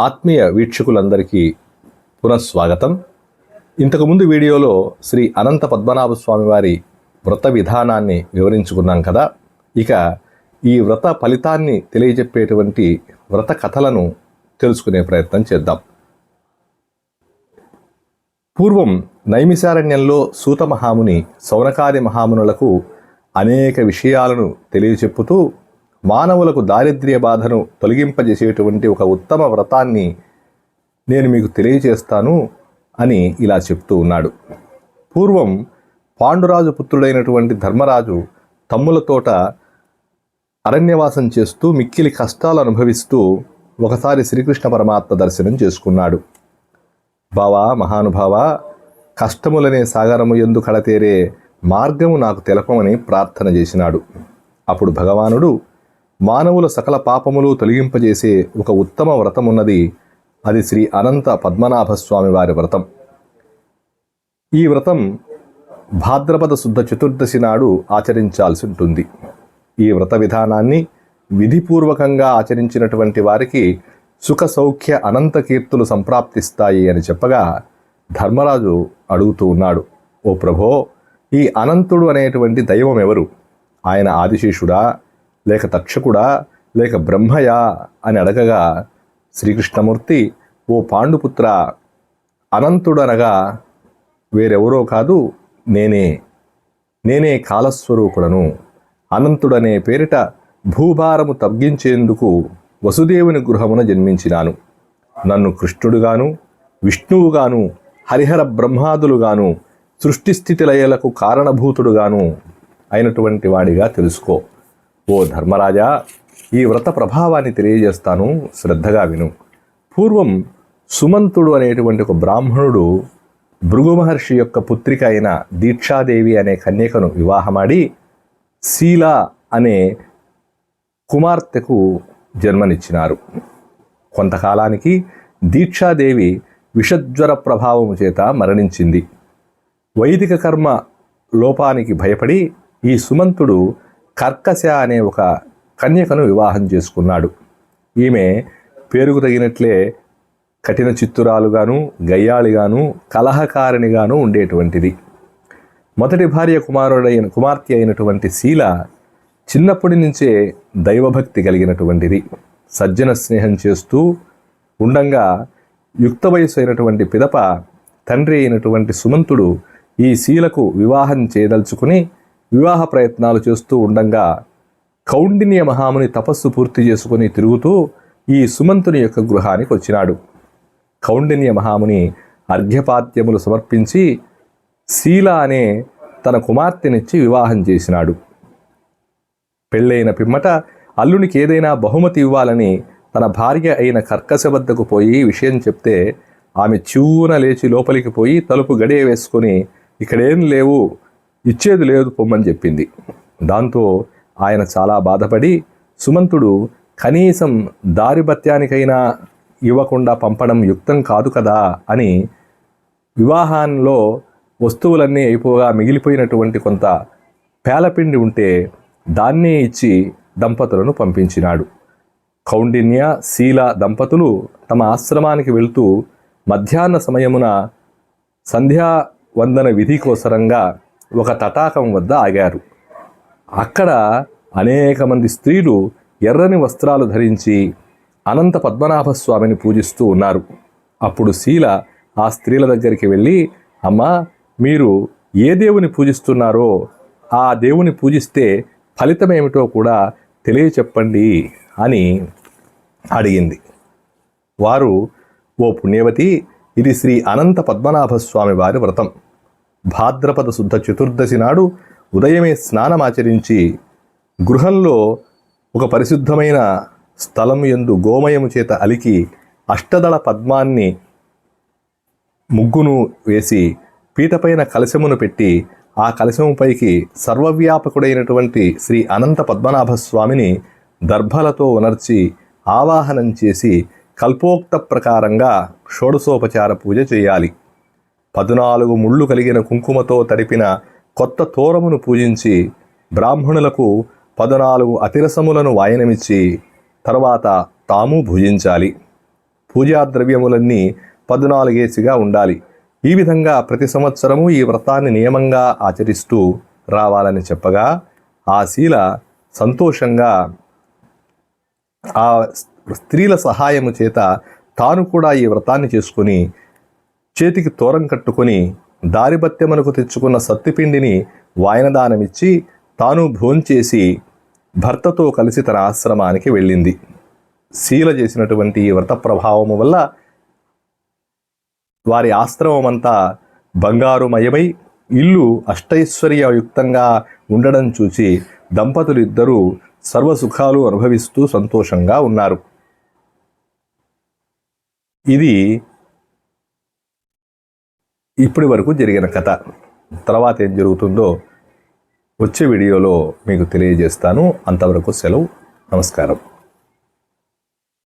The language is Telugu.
ఆత్మీయ వీక్షకులందరికీ పునఃస్వాగతం. ఇంతకుముందు వీడియోలో శ్రీ అనంత పద్మనాభ స్వామి వారి వ్రత విధానాన్ని వివరించుకున్నాం కదా. ఇక ఈ వ్రత ఫలితాన్ని తెలియజెప్పేటువంటి వ్రత కథలను తెలుసుకునే ప్రయత్నం చేద్దాం. పూర్వం నైమిసారణ్యంలో సూత మహాముని సౌనకాది మహామునులకు అనేక విషయాలను తెలియచెప్పుతూ మానవులకు దారిద్ర్య బాధను తొలగింపజేసేటువంటి ఒక ఉత్తమ వ్రతాన్ని నేను మీకు తెలియజేస్తాను అని ఇలా చెప్తూ ఉన్నాడు. పూర్వం పాండురాజు పుత్రుడైనటువంటి ధర్మరాజు తమ్ములతోట అరణ్యవాసం చేస్తూ మిక్కిలి కష్టాలు అనుభవిస్తూ ఒకసారి శ్రీకృష్ణ పరమాత్మ దర్శనం చేసుకున్నాడు. బావా మహానుభావా కష్టములనే సాగరము ఎందు కడతేరే మార్గము నాకు తెలపమని ప్రార్థన చేసినాడు. అప్పుడు భగవానుడు మానవుల సకల పాపములు తొలగింపజేసే ఒక ఉత్తమ వ్రతం ఉన్నది. అది శ్రీ అనంత పద్మనాభ స్వామి వారి వ్రతం. ఈ వ్రతం భాద్రపద శుద్ధ చతుర్దశి నాడు ఆచరించాల్సి ఉంటుంది. ఈ వ్రత విధానాన్ని విధిపూర్వకంగా ఆచరించినటువంటి వారికి సుఖ సౌఖ్య అనంత కీర్తులు సంప్రాప్తిస్తాయి అని చెప్పగా ధర్మరాజు అడుగుతూ ఉన్నాడు. ఓ ప్రభో ఈ అనంతుడు అనేటువంటి దైవం ఎవరు? ఆయన ఆదిశేషుడా? లేక తక్షకుడా లేక బ్రహ్మయా అని అడగగా శ్రీకృష్ణమూర్తి ఓ పాండుపుత్ర అనంతుడనగా వేరెవరో కాదు నేనే. నేనే కాలస్వరూపుడను. అనంతుడనే పేరిట భూభారము తగ్గించేందుకు వసుదేవుని గృహమున జన్మించినాను. నన్ను కృష్ణుడుగాను విష్ణువుగాను హరిహర బ్రహ్మాదులుగాను సృష్టిస్థితి లయలకు కారణభూతుడుగాను అయినటువంటి వాడిగా తెలుసుకో. ఓ ధర్మరాజా ఈ వ్రత ప్రభావాన్ని తెలియజేస్తాను. శ్రద్ధగా విను. పూర్వం సుమంతుడు అనేటువంటి ఒక బ్రాహ్మణుడు భృగు మహర్షి యొక్క పుత్రిక అయిన దీక్షాదేవి అనే కన్యకను వివాహమాడి శీల అనే కుమార్తెకు జన్మనిచ్చినారు. కొంతకాలానికి దీక్షాదేవి విషజ్వర ప్రభావము చేత మరణించింది. వైదిక కర్మ లోపానికి భయపడి ఈ సుమంతుడు కర్కశ అనే ఒక కన్యకను వివాహం చేసుకున్నాడు. ఈమె పేరుకు తగినట్లే కఠిన చిత్తురాలుగాను గయ్యాళిగాను కలహకారిణిగాను ఉండేటువంటిది. మొదటి భార్య కుమారుడైన కుమార్తె అయినటువంటి శీల చిన్నప్పటి నుంచే దైవభక్తి కలిగినటువంటిది. సజ్జన స్నేహం చేస్తూ ఉండంగా యుక్త వయసు అయినటువంటి పిదప తండ్రి అయినటువంటి సుమంతుడు ఈ శీలకు వివాహం చేయదలుచుకుని వివాహ ప్రయత్నాలు చేస్తూ ఉండంగా కౌండిన్య మహాముని తపస్సు పూర్తి చేసుకుని తిరుగుతూ ఈ సుమంతుని యొక్క గృహానికి వచ్చినాడు. కౌండిన్య మహాముని అర్ఘ్యపాద్యములు సమర్పించి శీల అనే తన కుమార్తెనిచ్చి వివాహం చేసినాడు. పెళ్ళైన పిమ్మట అల్లునికి ఏదైనా బహుమతి ఇవ్వాలని తన భార్య అయిన కర్కశ వద్దకు పోయి విషయం చెప్తే ఆమె చూన లేచి లోపలికి పోయి తలుపు గడియ వేసుకొని ఇక్కడేం లేవు ఇచ్చేది లేదు పొమ్మని చెప్పింది. దాంతో ఆయన చాలా బాధపడి సుమంతుడు కనీసం దారిభత్యానికైనా ఇవ్వకుండా పంపడం యుక్తం కాదు కదా అని వివాహాల్లో వస్తువులన్నీ అయిపోగా మిగిలిపోయినటువంటి కొంత పేలపిండి ఉంటే దాన్నే ఇచ్చి దంపతులను పంపించినాడు. కౌండిన్య శీల దంపతులు తమ ఆశ్రమానికి వెళ్తూ మధ్యాహ్న సమయమున సంధ్యావందన విధి కోసరంగా ఒక తటాకం వద్ద ఆగారు. అక్కడ అనేక మంది స్త్రీలు ఎర్రని వస్త్రాలు ధరించి అనంత పద్మనాభ స్వామిని పూజిస్తూ ఉన్నారు. అప్పుడు శీల ఆ స్త్రీల దగ్గరికి వెళ్ళి అమ్మా మీరు ఏ దేవుని పూజిస్తున్నారో ఆ దేవుని పూజిస్తే ఫలితమేమిటో కూడా తెలియచెప్పండి అని అడిగింది. వారు ఓ పుణ్యవతి ఇది శ్రీ అనంత పద్మనాభస్వామి వారి వ్రతం. భాద్రపద శుద్ధ చతుర్దశి నాడు ఉదయమే స్నానమాచరించి గృహంలో ఒక పరిశుద్ధమైన స్థలం ఎందు గోమయము చేత అలికి అష్టదళ పద్మాన్ని ముగ్గును వేసి పీటపైన కలశమును పెట్టి ఆ కలశముపైకి సర్వవ్యాపకుడైనటువంటి శ్రీ అనంత పద్మనాభ స్వామిని దర్భలతో ఉనర్చి ఆవాహనం చేసి కల్పోక్త ప్రకారంగా షోడశోపచార పూజ చేయాలి. పద్నాలుగు ముళ్ళు కలిగిన కుంకుమతో తడిపిన కొత్త తోరమును పూజించి బ్రాహ్మణులకు పద్నాలుగు అతిరసములను వాయనమిచ్చి తర్వాత తాము భుజించాలి. పూజా ద్రవ్యములన్నీ పద్నాలుగేసిగా ఉండాలి. ఈ విధంగా ప్రతి సంవత్సరము ఈ వ్రతాన్ని నియమంగా ఆచరిస్తూ రావాలని చెప్పగా ఆ శీల సంతోషంగా ఆ స్త్రీల సహాయము చేత తాను కూడా ఈ వ్రతాన్ని చేసుకుని చేతికి తోరం కట్టుకొని దారిభత్యమునకు తెచ్చుకున్న సత్తిపిండిని వాయనదానమిచ్చి తాను భోంచేసి భర్తతో కలిసి తన ఆశ్రమానికి వెళ్ళింది. శీల చేసినటువంటి ఈ వ్రత ప్రభావము వల్ల వారి ఆశ్రమమంతా బంగారుమయమై ఇల్లు అష్టైశ్వర్యయుక్తంగా ఉండడం చూసి దంపతులు ఇద్దరూ సర్వసుఖాలు అనుభవిస్తూ సంతోషంగా ఉన్నారు. ఇది ఇప్పటి వరకు జరిగిన కథ. తర్వాత ఏం జరుగుతుందో వచ్చే వీడియోలో మీకు తెలియజేస్తాను. అంతవరకు సెలవు. నమస్కారం.